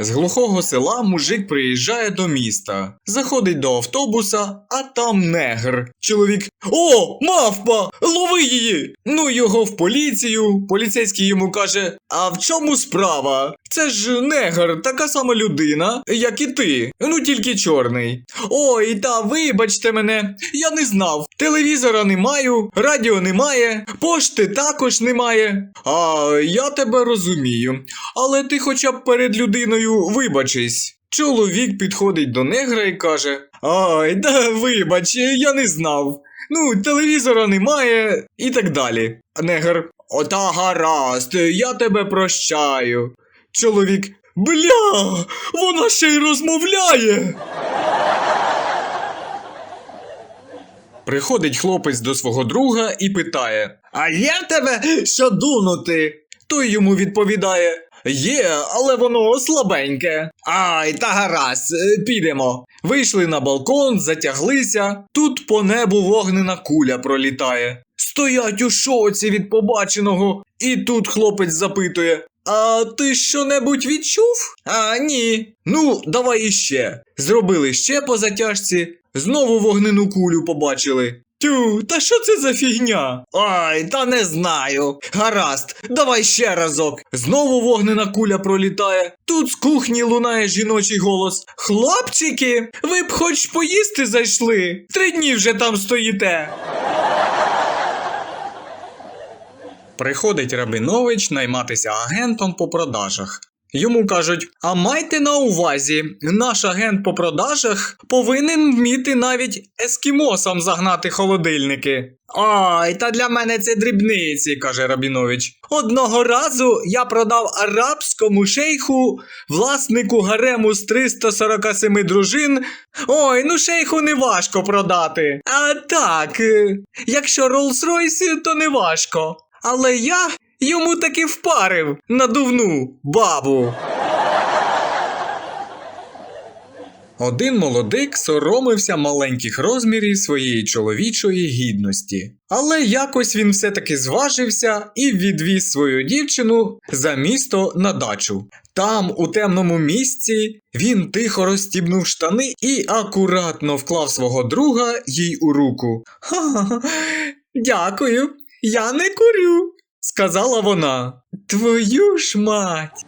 З глухого села мужик приїжджає до міста, заходить до автобуса, а там негр. Чоловік О, мавпа! Лови її! Ну його в поліцію. Поліцейський йому каже: А в чому справа? Це ж негр, така сама людина, як і ти, ну тільки чорний. Ой, та вибачте мене, я не знав. Телевізора не маю, радіо немає, пошти також немає. А я тебе розумію. Але ти хоча б перед людиною вибачись. Чоловік підходить до негра і каже: Ой, да вибач, я не знав. Ну, телевізора немає і так далі. Негр, ота гаразд, я тебе прощаю. Чоловік, бля, вона ще й розмовляє. Приходить хлопець до свого друга і питає: А в тебе що дунути? Той йому відповідає: Є, але воно слабеньке. Ай, та гаразд, е, підемо. Вийшли на балкон, затяглися. Тут по небу вогнена куля пролітає. Стоять у шоці від побаченого. І тут хлопець запитує: А ти що-небудь відчув? А ні. Ну, давай іще. Зробили ще по затяжці, знову вогнену кулю побачили. Тю, та що це за фігня? Ай, та не знаю. Гаразд, давай ще разок. Знову вогнена куля пролітає. Тут з кухні лунає жіночий голос. Хлопчики, ви б хоч поїсти зайшли. Три дні вже там стоїте. Приходить Рабинович найматися агентом по продажах. Йому кажуть: а майте на увазі, наш агент по продажах повинен вміти навіть ескімосам загнати холодильники. Ой, та для мене це дрібниці, каже Рабінович. Одного разу я продав арабському шейху, власнику гарему з 347 дружин. Ой, ну шейху не важко продати. А так, е, якщо Роллс-Ройс, то не важко. Але я йому таки впарив надувну бабу. Один молодик соромився маленьких розмірів своєї чоловічої гідності. Але якось він все-таки зважився і відвіз свою дівчину за місто на дачу. Там, у темному місці, він тихо розстібнув штани і акуратно вклав свого друга їй у руку. Ха-ха, дякую, я не курю, сказала вона. Твою ж мать.